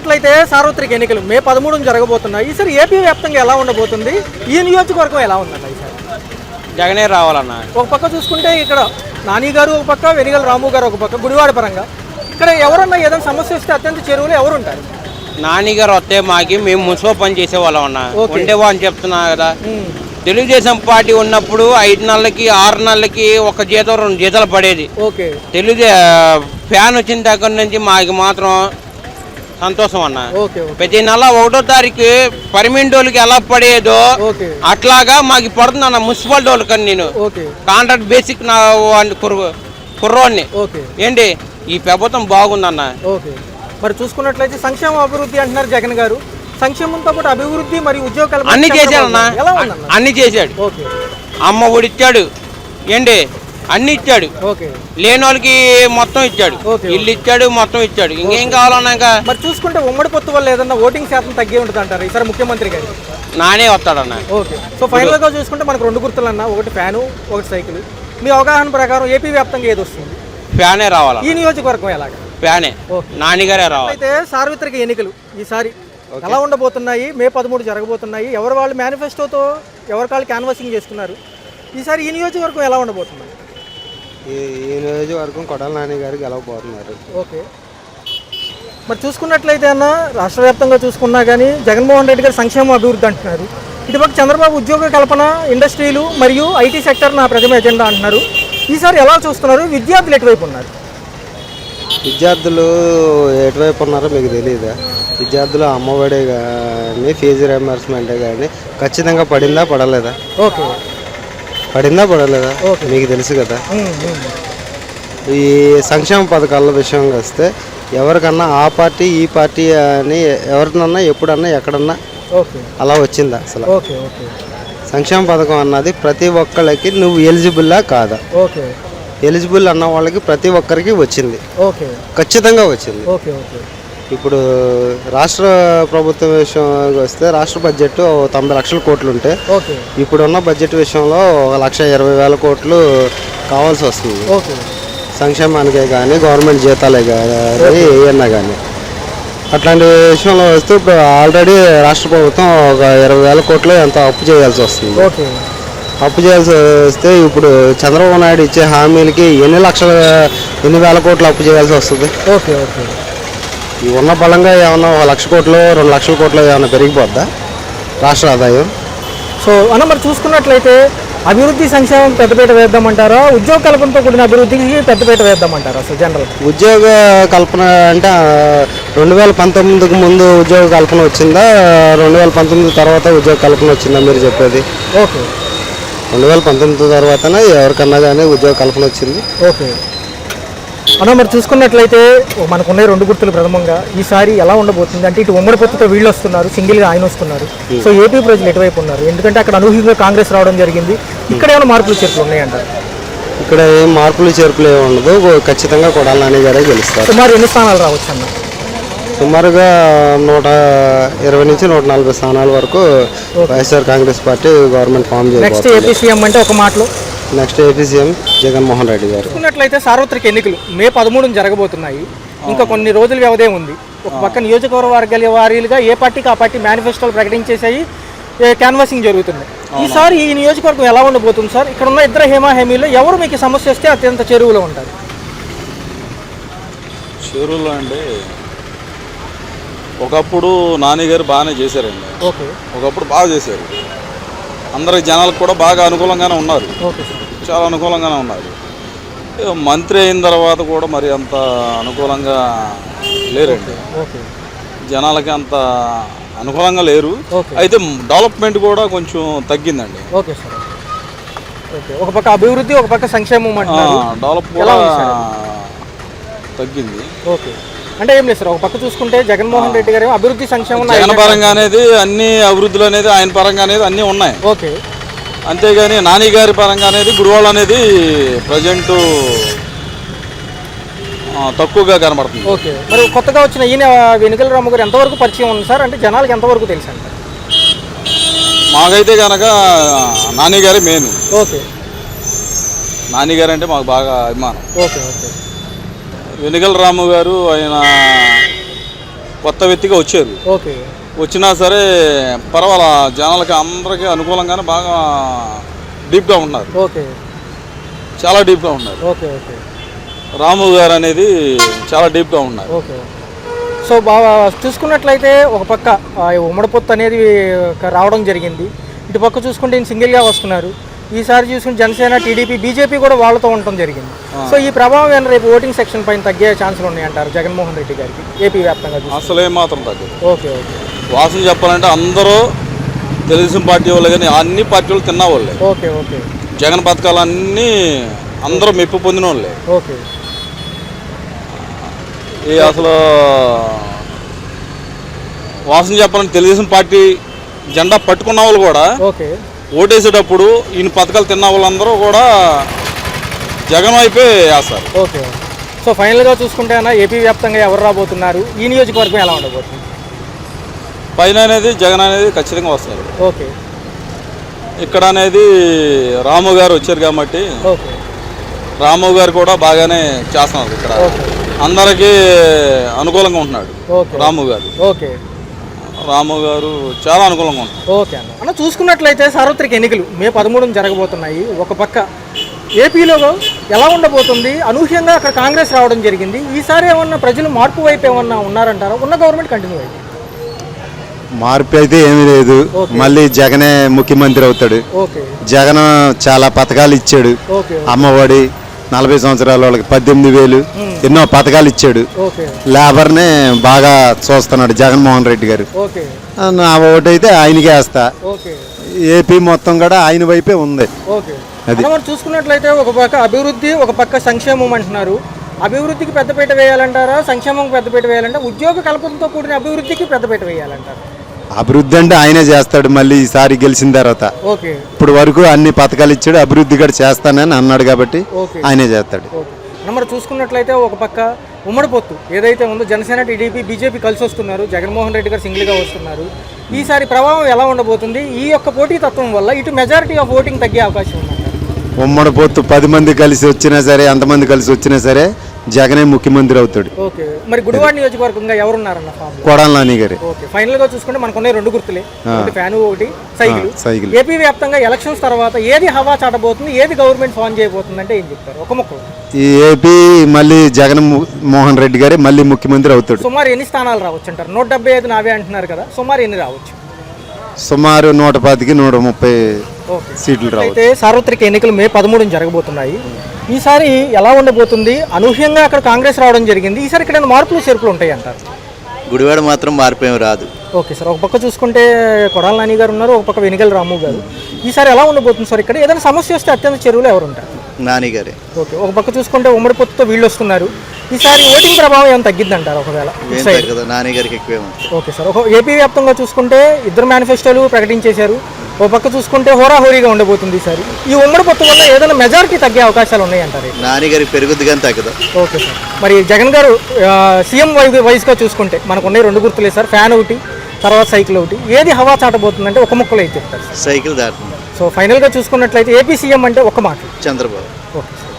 అట్లయితే సార్వత్రిక ఎన్నికలు మే పదమూడున జరగబోతున్నాయి. ఈసారి ఏపీ వ్యాప్తంగా ఎలా ఉండబోతుంది? ఈ నియోజకవర్గం ఎలా ఉందన్న ఈసారి జగనే రావాలన్న. ఒక పక్క చూసుకుంటే ఇక్కడ నాని గారు ఒక పక్క వెనిగల రాము గారు ఒక పక్క గుడివాడ పరంగా. ఇక్కడ ఎవరన్నా ఏదైనా సమస్య వస్తే అత్యంత చెరువులు ఎవరు ఉంటారు నాని గారు వస్తే మాకి మేము మున్సిపల్ పని చేసేవాళ్ళం అన్న. ఓకే. ఉండేవా అని చెప్తున్నా కదా. తెలుగుదేశం పార్టీ ఉన్నప్పుడు ఐదు నెలలకి ఆరు నెలలకి ఒక జీతం రెండు జీతాలు పడేది. ఓకే. తెలుగుదే ఫ్యాన్ వచ్చిన దగ్గర నుంచి మాకు మాత్రం సంతోషం అన్న. ప్రతి నెల ఒకటో తారీఖు పర్మనెంట్ వాళ్ళకి ఎలా పడేదో అట్లాగా మాకు పడుతుంది అన్న మున్సిపాలిటీ వాళ్ళకని నేను. ఓకే. కాంట్రాక్ట్ బేసిక్ నా కుర్రోడిని. ఓకే. ఏంటి? ఈ ప్రభుత్వం బాగుందన్న ఓకే. మరి చూసుకున్నట్లయితే సంక్షేమ అభివృద్ధి అంటున్నారు జగన్ గారు. సంక్షేమంతో పాటు అభివృద్ధి మరియు ఉద్యోగ కల్పన అన్ని ఎలా ఉందన్న? అన్ని చేశాడు. ఓకే. అమ్మ ఒడి ఇచ్చాడు ఏంటి? అన్ని ఇచ్చాడు. ఓకే. లేని వాళ్ళకి మొత్తం ఇచ్చాడు. ఇల్లు ఇచ్చాడు మొత్తం ఇచ్చాడు. ఇంకేం కావాలన్నా ఇంకా మరి చూసుకుంటే ఉమ్మడి పొత్తు వల్ల ఏదన్నా ఓటింగ్ శాతం తగ్గి ఉంటుంది అంటారు? ఈసారి ముఖ్యమంత్రి గారు. నానే వస్తాడన్న. ఓకే. సో ఫైనల్గా చూసుకుంటే మనకు రెండు గుర్తులు అన్న ఒకటి ఫ్యాను ఒకటి సైకిల్. మీ అవగాహన ప్రకారం ఏపీ వ్యాప్తంగా ఏది వస్తుంది? ఫ్యానే రావాల? ఈ నియోజకవర్గం ఎలాగా? ఫ్యానే. నానిగారే రావాలి. అయితే సార్వత్రిక ఎన్నికలు ఈసారి ఎలా ఉండబోతున్నాయి? మే పదమూడు జరగబోతున్నాయి. ఎవరు వాళ్ళు మేనిఫెస్టోతో ఎవరి వాళ్ళు క్యాన్వాసింగ్ చేసుకున్నారు? ఈసారి ఈ నియోజకవర్గం ఎలా ఉండబోతుంది? ఈ ఈ నియోజకవర్గం కొడాల నాని గారు గెలవబోతున్నారు. ఓకే. మరి చూసుకున్నట్లయితే అన్న రాష్ట్ర వ్యాప్తంగా చూసుకున్నా కానీ జగన్మోహన్ రెడ్డి గారు సంక్షేమ అభివృద్ధి అంటున్నారు. ఇటుపక్క చంద్రబాబు ఉద్యోగ కల్పన ఇండస్ట్రీలు మరియు ఐటీ సెక్టర్ నా ప్రథమ ఎజెండా అంటున్నారు. ఈసారి ఎలా చూస్తున్నారు? విద్యార్థులు ఎటువైపు ఉన్నారు? విద్యార్థులు ఎటువైపు ఉన్నారో మీకు తెలియదా విద్యార్థులు అమ్మఒడి కానీ ఫీజు రియంబర్స్మెంట్ కానీ ఖచ్చితంగా పడిందా పడలేదా? ఓకే. పడిందా పడలేదా. మీకు తెలుసు కదా. ఈ సంక్షేమ పథకాల విషయంగా వస్తే ఎవరికన్నా ఆ పార్టీ ఈ పార్టీ అని ఎవరినన్నా ఎప్పుడన్నా ఎక్కడన్నా అలా వచ్చిందా అసలు? సంక్షేమ పథకం అన్నది ప్రతి ఒక్కళ్ళకి నువ్వు ఎలిజిబుల్లా కాదా? ఓకే. ఎలిజిబుల్ అన్న వాళ్ళకి ప్రతి ఒక్కరికి వచ్చింది. ఖచ్చితంగా వచ్చింది. ఇప్పుడు రాష్ట్ర ప్రభుత్వం విషయం వస్తే రాష్ట్ర బడ్జెట్ తొంభై లక్షల కోట్లు ఉంటే ఇప్పుడున్న బడ్జెట్ విషయంలో ఒక లక్ష ఇరవై వేల కోట్లు కావాల్సి వస్తుంది. ఓకే. సంక్షేమానికే కానీ గవర్నమెంట్ జీతాలే కానీ ఏమన్నా కానీ అట్లాంటి విషయంలో వస్తే ఇప్పుడు ఆల్రెడీ రాష్ట్ర ప్రభుత్వం ఒక ఇరవై వేల కోట్లు ఎంత అప్పు చేయాల్సి వస్తుంది. ఓకే. అప్పు చేయాల్సి వస్తే ఇప్పుడు చంద్రబాబు నాయుడు ఇచ్చే హామీలకి ఎన్ని లక్షల ఎన్ని వేల కోట్లు అప్పు చేయాల్సి వస్తుంది? Okay okay. ఈ ఉన్న బలంగా ఏమన్నా ఒక లక్ష కోట్లు రెండు లక్షల కోట్లు ఏమన్నా పెరిగిపోద్దా? రాష్ట్ర ఆదాయం? సో అన్న మరి చూసుకున్నట్లయితే అభివృద్ధి సంక్షేమం పెద్దపీట వేద్దామంటారా? ఉద్యోగ కల్పనతో కూడిన అభివృద్ధికి పెద్దపీట వేద్దామంటారా అసలు జనరల్ ఉద్యోగ కల్పన అంటే రెండు వేల పంతొమ్మిదికి ముందు ఉద్యోగ కల్పన వచ్చిందా? రెండు వేల పంతొమ్మిది తర్వాత ఉద్యోగ కల్పన వచ్చిందా మీరు చెప్పేది? ఓకే. రెండు వేల పంతొమ్మిది తర్వాతనే ఎవరికన్నా కానీ ఉద్యోగ కల్పన వచ్చింది? ఓకే. అన్న మరి చూసుకున్నట్లయితే మనకున్నాయి రెండు గుర్తులు ప్రథమంగా. ఈసారి ఎలా ఉండబోతుంది అంటే ఇటు ఉమ్మడి పొత్తుతో వీళ్ళు వస్తున్నారు సింగిల్గా ఆయన వస్తున్నారు. సో ఏపీ ప్రజలు ఎటువైపు ఉన్నారు? ఎందుకంటే అక్కడ అనూహ్యంగా కాంగ్రెస్ రావడం జరిగింది. ఇక్కడ ఏమైనా మార్పులు చేర్పులు ఉన్నాయంటారు ఇక్కడ ఏం మార్పులు చేర్పులు ఏమి ఉండదు. ఖచ్చితంగా కొడాల నాని గారే గెలుస్తారు. సుమారు ఎన్ని స్థానాలు రావచ్చు అన్న? సుమారుగా నూట ఇరవై నుంచి నూట నలభై స్థానాల వరకు YSR Congress party government form next చేయబోతుంది. ఏపీ సీఎం అంటే ఒక మాటలో? Next AP CM Jaganmohan Reddy గారు. చూసుకున్నట్లయితే సార్వత్రిక ఎన్నికలు మే పదమూడున జరగబోతున్నాయి. ఇంకా కొన్ని రోజుల వ్యవధే ఉంది ఒక పక్క నియోజకవర్గ వర్గాల వారీలుగా ఏ పార్టీకి ఆ పార్టీ మేనిఫెస్టోలు ప్రకటించేసాయి క్యాన్వాసింగ్ జరుగుతుంది. ఈసారి ఈ నియోజకవర్గం ఎలా ఉండబోతుంది సార్? ఇక్కడ ఉన్న ఇద్దరు హేమా హేమీలో ఎవరు మీకు సమస్య వస్తే అత్యంత చెరువులో ఉంటారు? షూరులో అండి ఒకప్పుడు నాన్నగారు బాగానే చేశారండి. ఓకే. ఒకప్పుడు బాగా చేశారు. అందరి జనాలకు కూడా బాగా అనుకూలంగానే ఉన్నారు. చాలా అనుకూలంగానే ఉన్నారు. మంత్రి అయిన తర్వాత కూడా మరి అంత అనుకూలంగా లేరండి. జనాలకి అంత అనుకూలంగా లేరు. అయితే డెవలప్మెంట్ కూడా కొంచెం తగ్గిందండి. Okay sir. ఓకే. ఒక పక్క అభివృద్ధి ఒక పక్క సంక్షేమం డెవలప్ కూడా తగ్గింది. ఓకే. అంటే ఏం లేదు సార్ ఒక పక్క చూసుకుంటే జగన్మోహన్ రెడ్డి గారు అభివృద్ధి సంక్షేమం జగన్ పరంగా అనేది అన్ని అభివృద్ధులు అనేది ఆయన పరంగా అనేది అన్నీ ఉన్నాయి. ఓకే. అంతేగాని నాని గారి పరంగా అనేది గుడివాళ్ళు అనేది ప్రజెంట్ తక్కువగా కనబడుతుంది. ఓకే. మరి కొత్తగా వచ్చిన ఈయన వెనుకల రాము గారు ఎంతవరకు పరిచయం ఉంది సార్? అంటే జనాలకు ఎంతవరకు తెలుసు అంట మాకైతే కనుక నాని గారి మెయిన్. ఓకే. నాని గారు అంటే మాకు బాగా అభిమానం. Okay okay. వెనుగల రాము గారు ఆయన కొత్త వ్యక్తిగా వచ్చారు. ఓకే. వచ్చినా సరే పర్వాలా జనాలకి అందరికీ అనుకూలంగానే బాగా డీప్గా ఉన్నారు. ఓకే. చాలా డీప్గా ఉన్నారు. Okay okay. రాము గారు అనేది చాలా డీప్గా ఉన్నారు. ఓకే. సో బాగా చూసుకున్నట్లయితే ఒక పక్క ఆ, ఈ ఉమ్మడి పొత్తు అనేది రావడం జరిగింది. ఇటు పక్క చూసుకుంటే సింగిల్గా వస్తున్నారు. ఈసారి చూసుకుంటే జనసేన టీడీపీ బీజేపీ కూడా వాళ్ళతో ఉండటం జరిగింది. సో ఈ ప్రభావం ఏమైనా రేపు ఓటింగ్ సెక్షన్ పైన తగ్గే ఛాన్సులు ఉన్నాయంటారు జగన్మోహన్ రెడ్డి గారికి ఏపీ వ్యాప్తంగా. అసలు ఏమాత్రం తగ్గదు. Okay okay. వాసన చెప్పాలంటే అందరూ తెలుగుదేశం పార్టీ వాళ్ళు కానీ అన్ని పార్టీ వాళ్ళు తిన్న వాళ్ళే. Okay okay. జగన్ పథకాలన్నీ అందరూ మెప్పు పొందిన వాళ్ళే. ఓకే. ఈ అసలు వాసన చెప్పాలంటే తెలుగుదేశం పార్టీ జెండా పట్టుకున్న వాళ్ళు కూడా ఓకే. ఓటేసేటప్పుడు ఈయన పథకాలు తిన్న వాళ్ళందరూ కూడా జగన్ వైపే వేస్తారు. ఓకే. సో ఫైనల్గా చూసుకుంటే అన్న ఏపీ వ్యాప్తంగా ఎవరు రాబోతున్నారు? ఈ నియోజకవర్గం ఎలా ఉండబోతుంది? పైన అనేది జగన్ అనేది ఖచ్చితంగా వస్తారు. ఓకే. ఇక్కడ అనేది రాము గారు వచ్చారు కాబట్టి ఓకే. రాము గారు కూడా బాగానే చేస్తున్నారు ఇక్కడ. అందరికీ అనుకూలంగా ఉంటున్నాడు రాము గారు. ఓకే. రాము గారు చాలా అనుకూలంగా ఉంటున్నారు ఓకే అన్న. అన్న చూసుకున్నట్లయితే సార్వత్రిక ఎన్నికలు మే పదమూడున జరగబోతున్నాయి. ఒక పక్క ఏపీలో ఎలా ఉండబోతుంది? అనూహ్యంగా అక్కడ కాంగ్రెస్ రావడం జరిగింది. ఈసారి ఏమన్నా ప్రజలు మార్పు వైపు ఏమన్నా ఉన్నారంటారా? ఉన్న గవర్నమెంట్ కంటిన్యూ అయింది. మార్పు అయితే ఏమీ లేదు. మళ్ళీ జగనే ముఖ్యమంత్రి అవుతాడు. ఓకే. జగన్ చాలా పథకాలు ఇచ్చాడు. ఓకే. అమ్మఒడి నలభై సంవత్సరాల వాళ్ళకి పద్దెనిమిది వేలు ఎన్నో పథకాలు ఇచ్చాడు. లేబర్ని బాగా చూస్తున్నాడు జగన్మోహన్ రెడ్డి గారు. నా ఓటు అయితే ఆయనకే వేస్తా. ఏపీ మొత్తం కూడా ఆయన వైపే ఉంది. అది. చూసుకున్నట్లయితే ఒక పక్క అభివృద్ధి ఒక పక్క సంక్షేమం అంటున్నారు. అభివృద్ధికి పెద్దపీట వేయాలంటారా? సంక్షేమం పెద్దపీట వేయాలంటే ఉద్యోగ కల్పనతో కూడిన అభివృద్ధికి పెద్దపీట వేయాలంటారా? అభివృద్ధి అంటే ఆయనే చేస్తాడు మళ్ళీ ఈసారి గెలిచిన తర్వాత. ఓకే. ఇప్పుడు వరకు అన్ని పథకాలు ఇచ్చాడు అభివృద్ధి కూడా చేస్తానని అన్నాడు కాబట్టి ఓకే. ఆయనే చేస్తాడు. మరి చూసుకున్నట్లయితే ఒక పక్క ఉమ్మడి పొత్తు ఏదైతే ఉందో జనసేన టీడీపీ బీజేపీ కలిసి వస్తున్నారు జగన్మోహన్ రెడ్డి గారు సింగిల్గా వస్తున్నారు. ఈసారి ప్రభావం ఎలా ఉండబోతుంది? ఈ యొక్క పోటీతత్వం వల్ల ఇటు మెజారిటీ ఆఫ్ ఓటింగ్ తగ్గే అవకాశం ఉందంటారు? ఉమ్మడి పొత్తు పది మంది కలిసి వచ్చినా సరే ఎంతమంది కలిసి వచ్చినా సరే జగనే ముఖ్యమంత్రి అవుతాడు. ఓకే. మరి గుడివాడ నియోజకవర్గంగా ఎవరున్నారన్న కొడాల నాని గారి. ఓకే. ఫైనల్గా చూసుకుంటే మనకున్న రెండు గుర్తులే. ఒకటి ఫ్యాన్ ఒకటి సైకిల్. సైకిల్. ఏపీ వ్యాప్తంగా ఎలక్షన్స్ తర్వాత ఏది హవా చాటబోతుంది ఏది గవర్నమెంట్ ఫామ్ చేయబోతుంది అంటే ఏం చెప్తారు? ఒక ముక్క ఈ ఏపీ మళ్ళీ జగన్ మోహన్ రెడ్డి గారే మళ్ళీ ముఖ్యమంత్రి అవుతాడు. సుమారు ఎన్ని స్థానాలు రావచ్చు అంటారు? నూట డెబ్బై ఐదు నావే అంటున్నారు కదా సుమారు ఎన్ని రావచ్చు? సుమారు నూట పాతికి నూట ముప్పై ఓకే. సీట్లు రావచ్చు. అయితే సార్వత్రిక ఎన్నికలు మే పదమూడున జరగబోతున్నాయి. ఈసారి ఎలా ఉండబోతుంది? అనూహ్యంగా అక్కడ కాంగ్రెస్ రావడం జరిగింది. ఈసారి ఇక్కడ మార్పులు చేర్పులు ఉంటాయి అంటారు? గుడివాడ మాత్రం మార్పేం రాదు. Okay sir. ఒక పక్క చూసుకుంటే కొడాల నాని గారు ఉన్నారు ఒక పక్క వెనిగల రాము గారు. ఈసారి ఎలా ఉండబోతుంది సార్ ఇక్కడ? ఏదైనా సమస్య వస్తే అత్యంత చెరువులు ఎవరు ఉంటారు నాని గారే. ఓకే ఒక పక్క చూసుకుంటే ఉమ్మడి పొత్తుతో వీళ్ళు వస్తున్నారు. ఈసారి ఓటింగ్ ప్రభావం ఏమైనా తగ్గిద్ది అంటారు ఒకవేళ? ఏం తగ్గదు నాని గారికి ఎక్కువే ఉంది. ఓకే సార్ ఒక ఏపీ వ్యాప్తంగా చూసుకుంటే ఇద్దరు మేనిఫెస్టోలు ప్రకటించేశారు. ఒక పక్క చూసుకుంటే హోరాహోరీగా ఉండబోతుంది ఈసారి. ఈ ఉమ్మడి పొత్తు వల్ల ఏదైనా మెజారిటీ తగ్గే అవకాశాలు ఉన్నాయి అంటారు నాని గారికి పెరుగుద్ది కానీ తగ్గదు. Okay sir. మరి జగన్ గారు ఆ, సీఎం వై వైస్గా చూసుకుంటే మనకు ఉన్నాయి రెండు గుర్తులే సార్. ఫ్యాన్ ఒకటి తర్వాత సైకిల్ ఒకటి. ఏది హవా చాటబోతుందంటే ఒక ముక్కలో అయితే చెప్తారు సైకిల్ దాటుతుంది. సో ఫైనల్గా చూసుకున్నట్లయితే ఏపీ సీఎం అంటే ఒక మాట చంద్రబాబు.